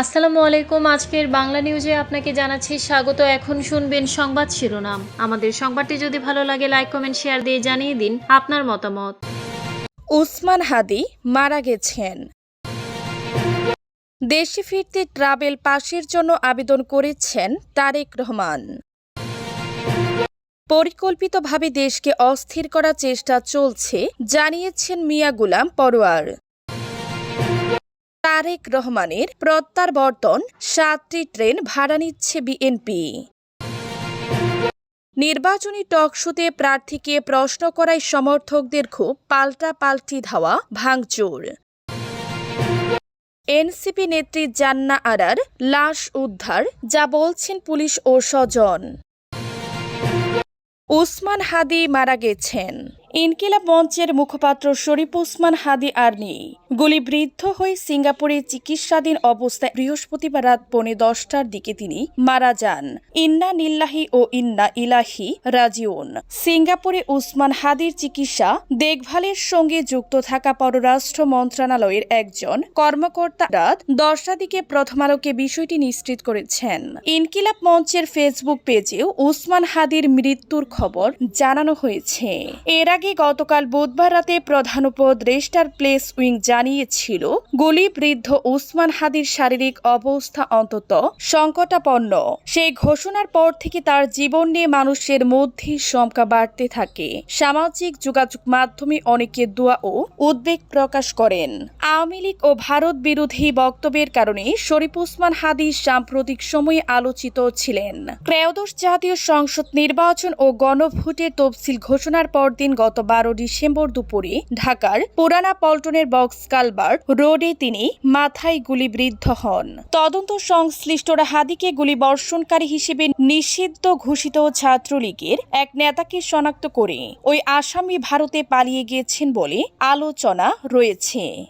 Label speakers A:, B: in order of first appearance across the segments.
A: আসসালামু আলাইকুম। আজকের বাংলা নিউজে আপনাকে জানাচ্ছি স্বাগত। এখন শুনবেন সংবাদ শিরোনাম। আমাদের সংবাদটি যদি ভালো লাগে লাইক কমেন্ট শেয়ার দিয়ে জানিয়ে দিন আপনার মতামত।
B: উসমান হাদি মারা গেছেন। দেশে ফিরতে ট্রাভেল পাসের জন্য আবেদন করেছেন তারেক রহমান। পরিকল্পিতভাবে দেশকে অস্থির করার চেষ্টা চলছে, জানিয়েছেন মিয়া গুলাম পরোয়ার। তারেক রহমানের প্রত্যাবর্তন সাতটি ট্রেন ভাড়া নিচ্ছে বিএনপি। নির্বাচনী টকশোতে প্রার্থীকে প্রশ্ন করায় সমর্থকদের খুব পাল্টা পাল্টি ধাওয়া, ভাঙচুর। এনসিপি নেত্রী জান্না আরার লাশ উদ্ধার, যা বলছেন পুলিশ ও স্বজন। উসমান হাদি মারা গেছেন। ইনকিলাব মঞ্চের মুখপাত্র শরীফ উসমান হাদি আর নেই। গুলিবৃদ্ধ হয়ে সিঙ্গাপুরে চিকিৎসাধীন অবস্থায় বৃহস্পতিবার রাত পৌনে দশটার দিকে তিনি মারা যান। ইন্না নিল্লাহি ও ইন্না ইলাহি রাজিউন। সিঙ্গাপুরে উসমান হাদির চিকিৎসা, দেখভালের সঙ্গে যুক্ত থাকা পররাষ্ট্র মন্ত্রণালয়ের একজন কর্মকর্তা রাত দশটার দিকে প্রথম আলোকে বিষয়টি নিশ্চিত করেছেন। ইনকিলাব মঞ্চের ফেসবুক পেজেও উসমান হাদির মৃত্যুর খবর জানানো হয়েছে। এর আগে গতকাল বুধবার রাতে প্রধান উপদেষ্টার প্লেস উইং জানিয়েছিল গুলিবৃদ্ধ উসমান হাদির শারীরিক অবস্থা অন্তত সংকটাপন্ন। সেই ঘোষণার পর থেকে তার জীবন নিয়ে মানুষের মধ্যে শঙ্কা বাড়তে থাকে। সামাজিক যোগাযোগ মাধ্যমে অনেকে দোয়া ও উদ্বেগ প্রকাশ করেন। আওয়ামী লীগ ও ভারত বিরোধী বক্তব্যের কারণে শরীফ উসমান হাদি সাম্প্রতিক সময়ে আলোচিত ছিলেন। ত্রয়োদশ জাতীয় সংসদ নির্বাচন ও গণভোটের তফসিল ঘোষণার পরদিন গত বারো ডিসেম্বর দুপুরে ঢাকার পুরানা পল্টনের বক্স কালবার রোডে তিনি মাথায় গুলিবৃদ্ধ হন। তদন্ত সংশ্লিষ্টরা হাদিকে গুলি বর্ষণকারী হিসেবে নিষিদ্ধ ঘোষিত ছাত্রলীগের এক নেতাকে শনাক্ত করে ওই আসামি ভারতে পালিয়ে গিয়েছেন বলে আলোচনা রয়েছে।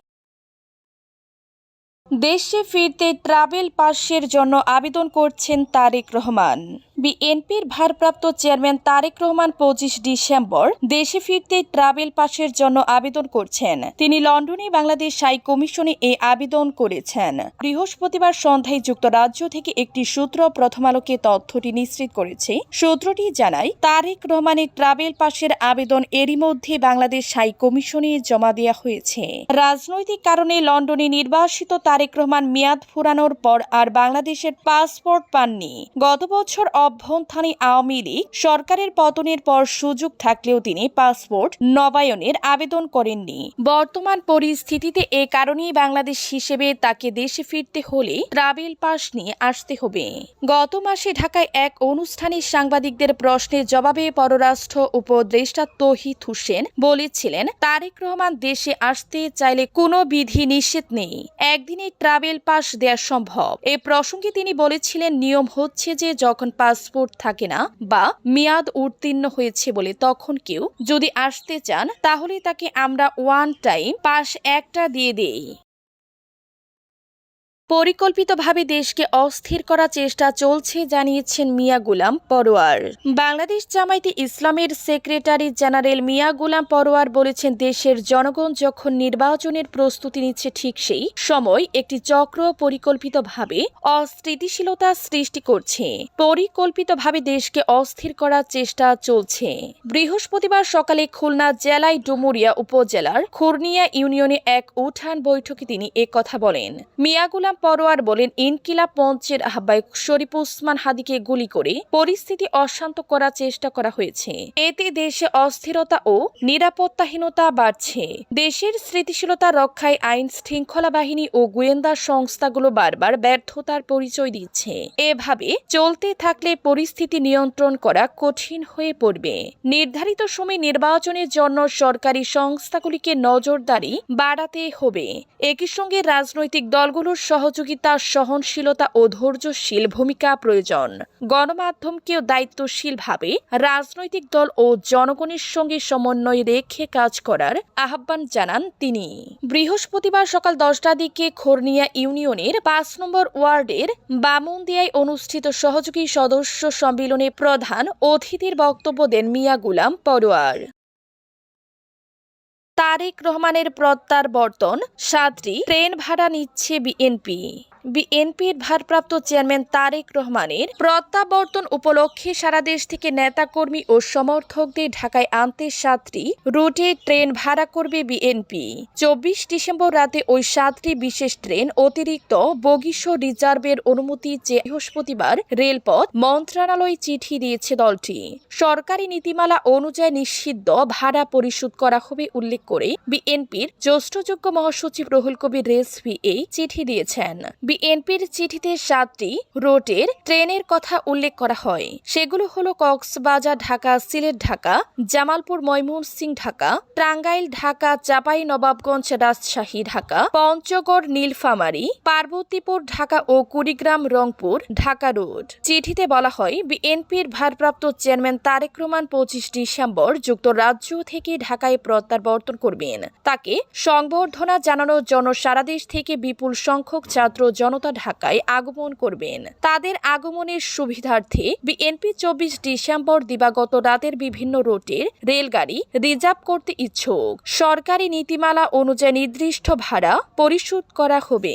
B: দেশে ফিরতে ট্রাভেল পাসের জন্য আবেদন করছেন তারেক রহমান। বিএনপির ভারপ্রাপ্ত চেয়ারম্যান তারেক রহমান পঁচিশ ডিসেম্বর দেশে ফিরতে ট্রাভেল পাসের জন্য আবেদন করছেন। তিনি লন্ডনে বাংলাদেশ হাই কমিশনে এই আবেদন করেছেন। বৃহস্পতিবার সন্ধ্যায় যুক্তরাজ্য থেকে একটি সূত্র প্রথম আলোকে তথ্যটি নিশ্চিত করেছে। সূত্রটি জানায়, তারেক রহমানের ট্রাভেল পাসের আবেদন এরই মধ্যে বাংলাদেশ হাই কমিশনে জমা দেওয়া হয়েছে। রাজনৈতিক কারণে লন্ডনে নির্বাসিত তারেক রহমান মেয়াদ ফুরানোর পর আর বাংলাদেশের পাসপোর্ট পাননি। গত বছর অভ্যন্থানী আওয়ামী লীগ সরকারের পতনের পর সুযোগ থাকলেও তিনি পাসপোর্ট, নবায়নের আবেদন করেননি। বর্তমান পরিস্থিতিতে এ কারণেই বাংলাদেশ হিসেবে তাকে দেশে ফিরতে হলে ট্রাভেল পাস নিয়ে আসতে হবে। গত মাসে ঢাকায় এক অনুষ্ঠানে সাংবাদিকদের প্রশ্নের জবাবে পররাষ্ট্র উপদেষ্টা তহিদ হোসেন বলেছিলেন, তারেক রহমান দেশে আসতে চাইলে কোনো বিধি নিষেধ নেই। একদিনে ট্রাভেল পাস দেওয়া সম্ভব। এ প্রসঙ্গে তিনি বলেছিলেন, নিয়ম হচ্ছে যে যখন পাসপোর্ট থাকে না বা মেয়াদ উত্তীর্ণ হয়েছে বলে তখন কেউ যদি আসতে চান, তাহলে তাকে আমরা ওয়ান টাইম পাস একটা দিয়ে দেই। পরিকল্পিতভাবে দেশকে অস্থির করার চেষ্টা চলছে, জানিয়েছেন মিয়া গুলাম পরোয়ার। বাংলাদেশ জামায়াতে ইসলামের সেক্রেটারি জেনারেল মিয়া গুলাম পরোয়ার বলেছেন, দেশের জনগণ যখন নির্বাচনের প্রস্তুতি নিচ্ছে ঠিক সেই সময় একটি চক্র পরিকল্পিতভাবে অস্থিতিশীলতা সৃষ্টি করছে। পরিকল্পিতভাবে দেশকে অস্থির করার চেষ্টা চলছে। বৃহস্পতিবার সকালে খুলনা জেলায় ডুমুরিয়া উপজেলার খুর্নিয়া ইউনিয়নে এক উঠান বৈঠকে তিনি কথা বলেন। মিয়া গুলাম পরোয়ার বলেন, ইনকিলাব মঞ্চের আহ্বায়ক শরীফ উসমান হাদিকে গুলি করে পরিস্থিতি অশান্ত করার চেষ্টা করা হয়েছে। এতে দেশে অস্থিরতা ও নিরাপত্তাহীনতা বাড়ছে। দেশের স্থিতিশীলতা রক্ষায় আইন শৃঙ্খলা বাহিনী ও গোয়েন্দা সংস্থাগুলো বারবার ব্যর্থতার পরিচয় দিচ্ছে। এভাবে চলতে থাকলে পরিস্থিতি নিয়ন্ত্রণ করা কঠিন হয়ে পড়বে। নির্ধারিত সময় নির্বাচনের জন্য সরকারি সংস্থাগুলিকে নজরদারি বাড়াতে হবে। একই সঙ্গে রাজনৈতিক দলগুলোর সহযোগিতা, সহনশীলতা ও ধৈর্যশীল ভূমিকা প্রয়োজন। গণমাধ্যমকেও দায়িত্বশীলভাবে রাজনৈতিক দল ও জনগণের সঙ্গে সমন্বয় রেখে কাজ করার আহ্বান জানান তিনি। বৃহস্পতিবার সকাল দশটার দিকে খোরনিয়া ইউনিয়নের পাঁচ নম্বর ওয়ার্ডের বামুনদিয়ায় অনুষ্ঠিত সহযোগী সদস্য সম্মেলনে প্রধান অতিথির বক্তব্য দেন মিয়া গুলাম পরোয়ার। তারেক রহমানের প্রত্যার বর্তন সাতটি ট্রেন ভাড়া নিচ্ছে বিএনপি। বিএনপির ভারপ্রাপ্ত চেয়ারম্যান তারেক রহমানের প্রত্যাবর্তন উপলক্ষে সারা দেশ থেকে নেতাকর্মী ও সমর্থকদের ঢাকায় আনতে সাতটি রুটে ট্রেন ভাড়া করবে বিএনপি। চব্বিশ ডিসেম্বর রাতে ওই সাতটি বিশেষ ট্রেন অতিরিক্ত বগিস রিজার্ভের অনুমতি চেয়ে বৃহস্পতিবার রেলপথ মন্ত্রণালয় চিঠি দিয়েছে দলটি। সরকারি নীতিমালা অনুযায়ী নিষিদ্ধ ভাড়া পরিশোধ করা হবে উল্লেখ করে বিএনপির জ্যেষ্ঠযোগ্য মহাসচিব রহুল কবির রেজভি এই চিঠি দিয়েছেন। বিএনপির চিঠিতে সাতটি রোটের ট্রেনের কথা উল্লেখ করা হয়। সেগুলো হলো কক্সবাজার ঢাকা, সিলেট ঢাকা, জামালপুর ময়মনসিং ঢাকা, টাঙ্গাইল ঢাকা, চাপাই, নবাবগঞ্জ, রাজশাহী ঢাকা, পঞ্চগড়, নীলফামারী, পার্বতীপুর ঢাকা ও কুড়িগ্রাম, রংপুর ঢাকা রোড। চিঠিতে বলা হয়, বিএনপির ভারপ্রাপ্ত চেয়ারম্যান তারেক রহমান পঁচিশ ডিসেম্বর যুক্তরাজ্য থেকে ঢাকায় প্রত্যাবর্তন করবেন। তাকে সংবর্ধনা জানানোর জন্য সারা দেশ থেকে বিপুল সংখ্যক ছাত্র জনতা ঢাকায় আগমন করবেন। তাদের আগমনের সুবিধার্থে বিএনপি চব্বিশ ডিসেম্বর দিবাগত রাতের বিভিন্ন রুটের রেলগাড়ি রিজার্ভ করতে ইচ্ছুক। সরকারি নীতিমালা অনুযায়ী নির্দিষ্ট ভাড়া পরিশোধ করা হবে।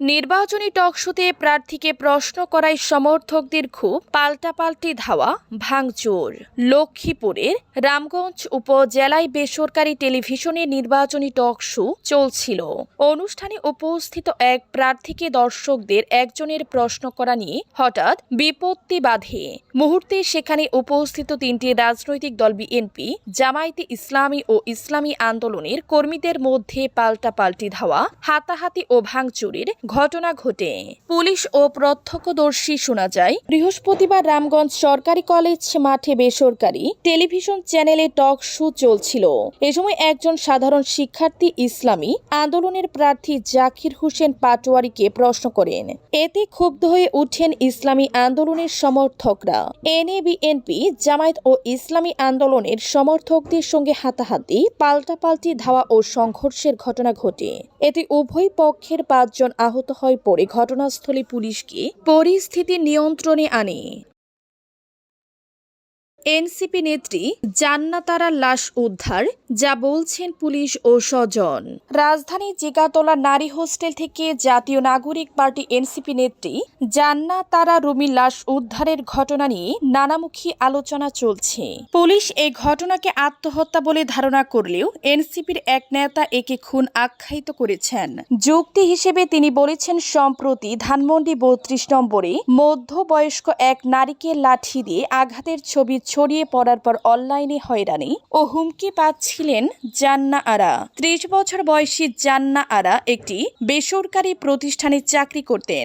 B: নির্বাচনী টকশোতে প্রার্থীকে প্রশ্ন করায় সমর্থকদের খুব পাল্টাপাল্টি ধাওয়া, ভাঙচুর। লক্ষ্মীপুরের রামগঞ্জ উপজেলায় বেসরকারি টেলিভিশনের নির্বাচনী টকশো চলছিল। অনুষ্ঠানে উপস্থিত এক প্রার্থীকে দর্শকদের একজনের প্রশ্ন করা নিয়ে হঠাৎ বিপত্তি বাধে। মুহূর্তে সেখানে উপস্থিত তিনটি রাজনৈতিক দল বিএনপি, জামায়াতে ইসলামী ও ইসলামী আন্দোলনের কর্মীদের মধ্যে পাল্টাপাল্টি ধাওয়া, হাতাহাতি ও ভাঙচুরের ঘটনা ঘটে। পুলিশ ও প্রত্যক্ষদর্শী শোনা যায়, বৃহস্পতিবার রামগঞ্জ সরকারি কলেজ মাঠে বেসরকারি টেলিভিশন চ্যানেলে টক শো চলছিল। এ সময় একজন সাধারণ শিক্ষার্থী ইসলামী আন্দোলনের প্রার্থী জাকির হোসেন পাটোয়ারিকে প্রশ্ন করেন, এতে ক্ষুব্ধ হয়ে উঠেন ইসলামী আন্দোলনের সমর্থকরা। এনে বিএনপি জামায়াত ও ইসলামী আন্দোলনের সমর্থকদের সঙ্গে হাতাহাতি, পাল্টাপাল্টি ধাওয়া ও সংঘর্ষের ঘটনা ঘটে। এতে উভয় পক্ষের পাঁচজন আহত হয় পরে ঘটনাস্থলে পুলিশকে পরিস্থিতি নিয়ন্ত্রণে আনে। এনসিপি নেত্রী জান্নাতারার লাশ উদ্ধার, যা বলছেন পুলিশ ও স্বজন। রাজধানী জিগাতলা নারী হোস্টেল থেকে জাতীয় নাগরিক পার্টি এনসিপি নেত্রী জান্নাতারা রুমি লাশ উদ্ধারের ঘটনা নিয়ে নানামুখী আলোচনা চলছে। পুলিশ এই ঘটনাকে আত্মহত্যা বলে ধারণা করলেও এনসিপির এক নেতা একে খুন আখ্যায়িত করেছেন। যুক্তি হিসেবে তিনি বলেছেন, সম্প্রতি ধানমন্ডি বত্রিশ নম্বরে মধ্যবয়স্ক এক নারীকে লাঠি দিয়ে আঘাতের ছবি ছড়িয়ে পড়ার পর অনলাইনে হয়রানি ও হুমকি পাচ্ছিলেন জান্না আরা ত্রিশ বছর বয়সী জান্না আরা একটি বেসরকারি প্রতিষ্ঠানে চাকরি করতেন।